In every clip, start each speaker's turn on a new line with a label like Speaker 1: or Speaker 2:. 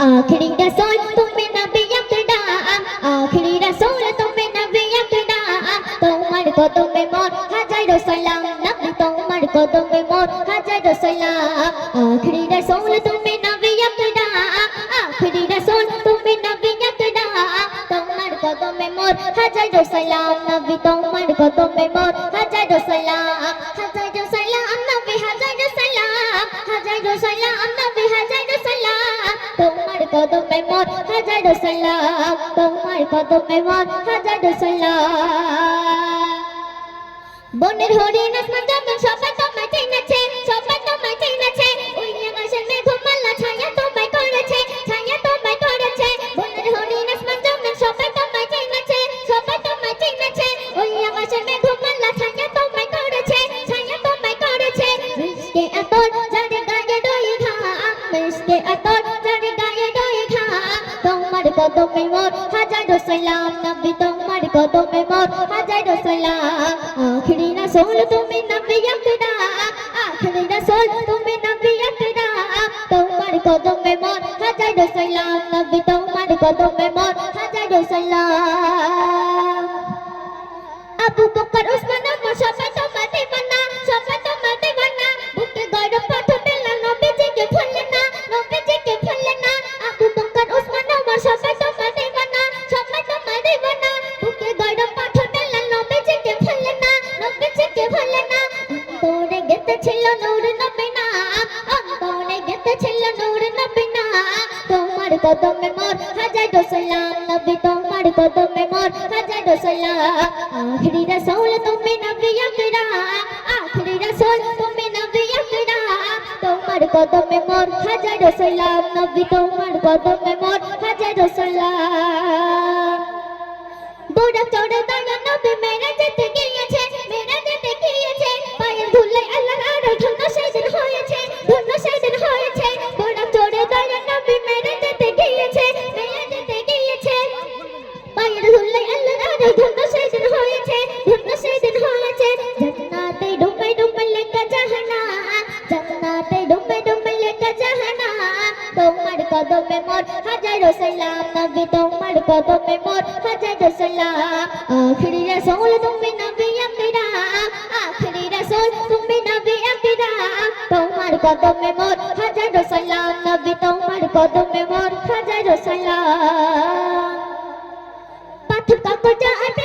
Speaker 1: आखिरी रसूल तुम्हें नबी अकड़ा आखिरी रसूल तुम्हें नबी अकड़ा তোমার কদমে মোর হাজারো সালাম নবী তোমার কদমে মোর হাজারো সালাম আখরি রাসূল তুমি নবী আকরা আখরি রাসূল তুমি নবী আকরা তোমার কদমে মোর হাজারো সালাম নবী তোমার কদমে মোর হাজারো সালাম হাজারো কদমে হাজার সালাম। তোমার কদমে মেমন হাজারো সালাম। বনের হরিণ আসমান সবাই কদমে মোর হাজারো সালাম নবী তোমার কদমে মোর হাজারো সালাম। আখরি রাসূল তুমি নবী আকরা, আখরি রাসূল তুমি নবী আকরা। তোমার কদমে মোর হাজারো সালাম নবী তোমার কদমে মোর হাজারো সালাম। আবু বকর কদমে মোর, হাজারো সালাম নবী তোমার কদমে মোর, হাজারো সালাম আখরি রাসূল তুমি নবী আকরা, আখরি রাসূল তুমি নবী আকরা। তোমার কদমে মোর, হাজারো সালাম নবী তোমার কদমে মোর, হাজারো সালাম বুড়া চড়ে দাঁড়া, নবী মেরে যেতে তোমার কদমে মোর হাজারো সালাম, নবী তোমার কদমে মোর হাজারো সালাম। আখরি রাসূল তুমি নবী আকরা আখরি রাসূল তুমি নবী আকরা তোমার কদমে মোর হাজারো সালাম, নবী তোমার কদমে মোর হাজারো সালাম। পাথর কাকটা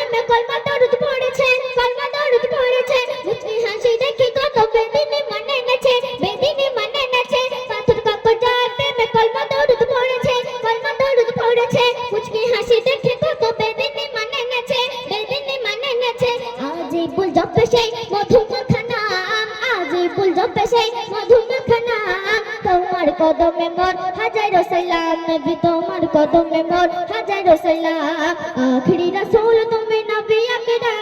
Speaker 1: মুচকি হাসি দেখি কত বেদিনী মনে নেছে বেদিনী মনে নেছে আজি বুল জপে সেই মধুমাখানা আজি বুল জপে সেই মধুমাখানা তোমার কদমে মোর, হাজারো সালাম নবী, তোমার কদমে মোর, হাজারো সালাম। আখরি রাসূল, তুমি নবী আকরা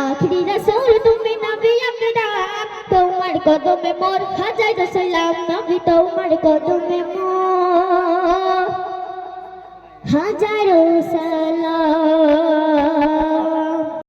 Speaker 1: আখরি রাসূল, তুমি নবী আকরা তোমার কদমে মোর, হাজারো সালাম নবী, তোমার কদমে হাজারো সালাম